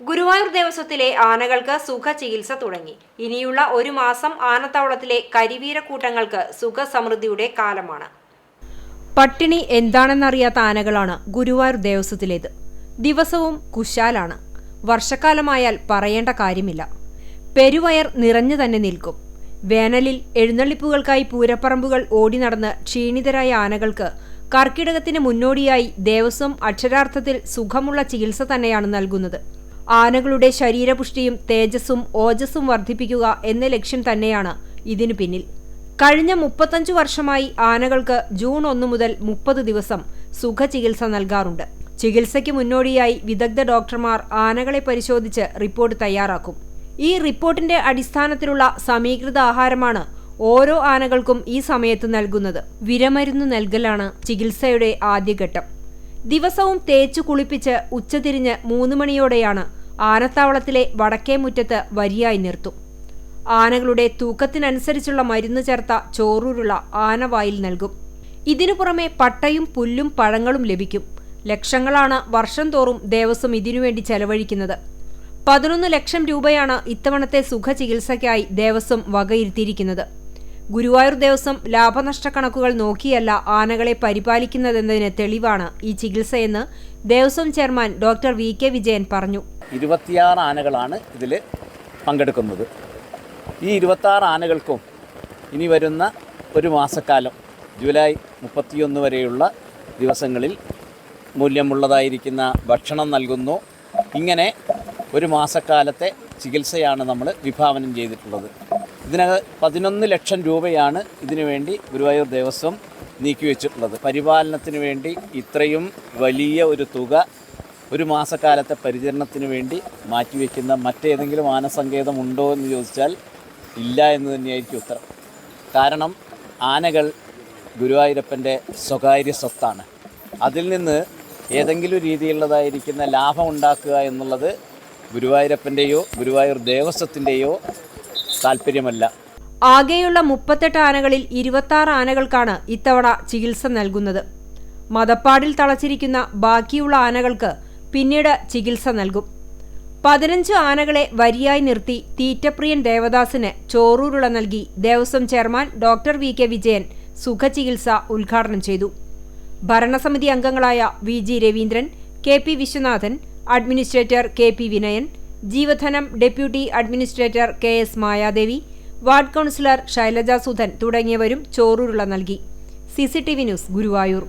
ഗുരുവായൂർ ദേവസ്വത്തിലെ ആനകൾക്ക് സുഖ ചികിത്സ തുടങ്ങി. ഇനിയുള്ള ഒരു മാസം ആനത്താവളത്തിലെ കരിവീരക്കൂട്ടങ്ങൾക്ക് സുഖസമൃദ്ധിയുടെ കാലമാണ്. പട്ടിണി എന്താണെന്നറിയാത്ത ആനകളാണ് ഗുരുവായൂർ ദേവസ്വത്തിലേത്. ദിവസവും കുശാലാണ്. വർഷക്കാലമായാൽ പറയേണ്ട കാര്യമില്ല. പെരുവയർ നിറഞ്ഞു തന്നെ നിൽക്കും. വേനലിൽ എഴുന്നള്ളിപ്പുകൾക്കായി പൂരപ്പറമ്പുകൾ ഓടി നടന്ന് ക്ഷീണിതരായ ആനകൾക്ക് കർക്കിടകത്തിന് മുന്നോടിയായി ദേവസ്വം അക്ഷരാർത്ഥത്തിൽ സുഖമുള്ള ചികിത്സ തന്നെയാണ് നൽകുന്നത്. ആനകളുടെ ശരീരപുഷ്ടിയും തേജസ്സും ഓജസ്സും വർദ്ധിപ്പിക്കുക എന്ന ലക്ഷ്യം തന്നെയാണ് ഇതിനു പിന്നിൽ. കഴിഞ്ഞ മുപ്പത്തഞ്ചു വർഷമായി ആനകൾക്ക് ജൂൺ ഒന്ന് മുതൽ മുപ്പത് ദിവസം സുഖചികിത്സ നൽകാറുണ്ട്. ചികിത്സയ്ക്ക് മുന്നോടിയായി വിദഗ്ധ ഡോക്ടർമാർ ആനകളെ പരിശോധിച്ച് റിപ്പോർട്ട് തയ്യാറാക്കും. ഈ റിപ്പോർട്ടിന്റെ അടിസ്ഥാനത്തിലുള്ള സമീകൃത ആഹാരമാണ് ഓരോ ആനകൾക്കും ഈ സമയത്ത് നൽകുന്നത്. വിരമരുന്ന് നൽകലാണ് ചികിത്സയുടെ ആദ്യഘട്ടം. ദിവസവും തേച്ചു കുളിപ്പിച്ച് ഉച്ചതിരിഞ്ഞ് മൂന്ന് മണിയോടെയാണ് ആനത്താവളത്തിലെ വടക്കേ മുറ്റത്ത് വരിയായി നിർത്തും. ആനകളുടെ തൂക്കത്തിനനുസരിച്ചുള്ള മരുന്ന് ചേർത്ത ചോറൂരുള്ള ആനവായിൽ നൽകും. ഇതിനു പുറമെ പട്ടയും പുല്ലും പഴങ്ങളും ലഭിക്കും. ലക്ഷങ്ങളാണ് വർഷം തോറും ദേവസ്വം ഇതിനുവേണ്ടി ചെലവഴിക്കുന്നത്. പതിനൊന്ന് ലക്ഷം രൂപയാണ് ഇത്തവണത്തെ സുഖ ചികിത്സയ്ക്കായി ദേവസ്വം വകയിരുത്തിയിരിക്കുന്നത്. ഗുരുവായൂർ ദേവസ്വം ലാഭനഷ്ട കണക്കുകൾ നോക്കിയല്ല ആനകളെ പരിപാലിക്കുന്നതെന്നതിന് തെളിവാണ് ഈ ചികിത്സയെന്ന് Devaswom chairman doctor V K Vijayan പറഞ്ഞു. ഇരുപത്തിയാറ് ആനകളാണ് ഇതിൽ പങ്കെടുക്കുന്നത്. ഈ ഇരുപത്താറ് ആനകൾക്കും ഇനി വരുന്ന ഒരു മാസക്കാലം ജൂലൈ മുപ്പത്തിയൊന്ന് വരെയുള്ള ദിവസങ്ങളിൽ മൂല്യമുള്ളതായിരിക്കുന്ന ഭക്ഷണം നൽകുന്നു. ഇങ്ങനെ ഒരു മാസക്കാലത്തെ ചികിത്സയാണ് നമ്മൾ വിഭാവനം ചെയ്തിട്ടുള്ളത്. ഇതിനകം പതിനൊന്ന് ലക്ഷം രൂപയാണ് ഇതിനു വേണ്ടി ഗുരുവായൂർ ദേവസ്വം നീക്കിവെച്ചിട്ടുള്ളത്. പരിപാലനത്തിന് വേണ്ടി ഇത്രയും വലിയ ഒരു തുക ഒരു മാസക്കാലത്തെ പരിചരണത്തിന് വേണ്ടി മാറ്റിവെക്കുന്ന മറ്റേതെങ്കിലും ആനസങ്കേതം ഉണ്ടോ എന്ന് ചോദിച്ചാൽ ഇല്ല എന്ന് തന്നെയായിരിക്കും ഉത്തരം. കാരണം ആനകൾ ഗുരുവായൂരപ്പന്റെ സ്വകാര്യ സ്വത്താണ്. അതിൽ നിന്ന് ഏതെങ്കിലും രീതിയിലുള്ളതായിരിക്കുന്ന ലാഭം ഉണ്ടാക്കുക എന്നുള്ളത് ഗുരുവായൂരപ്പന്റെയോ ഗുരുവായൂർ ദേവസ്വത്തിന്റെയോ താല്പര്യമല്ല. ആകെയുള്ള മുപ്പത്തെട്ട് ആനകളിൽ ഇരുപത്താറ് ആനകൾക്കാണ് ഇത്തവണ ചികിത്സ നൽകുന്നത്. മതപ്പാടിൽ തളച്ചിരിക്കുന്ന ബാക്കിയുള്ള ആനകൾക്ക് പിന്നീട് ചികിത്സ നൽകും. പതിനഞ്ച് ആനകളെ വരിയായി നിർത്തി തീറ്റപ്രിയൻ ദേവദാസിന് ചോറൂരുള നൽകി Devaswom chairman doctor V K Vijayan സുഖചികിത്സ ഉദ്ഘാടനം ചെയ്തു. ഭരണസമിതി അംഗങ്ങളായ V G Raveendran K P Viswanathan administrator K P Vinayan ജീവധനം deputy administrator K S Mayadevi ward councillor Shailaja Sudhan തുടങ്ങിയവരും ചോറൂരുള നൽകി. C news Guruvayur.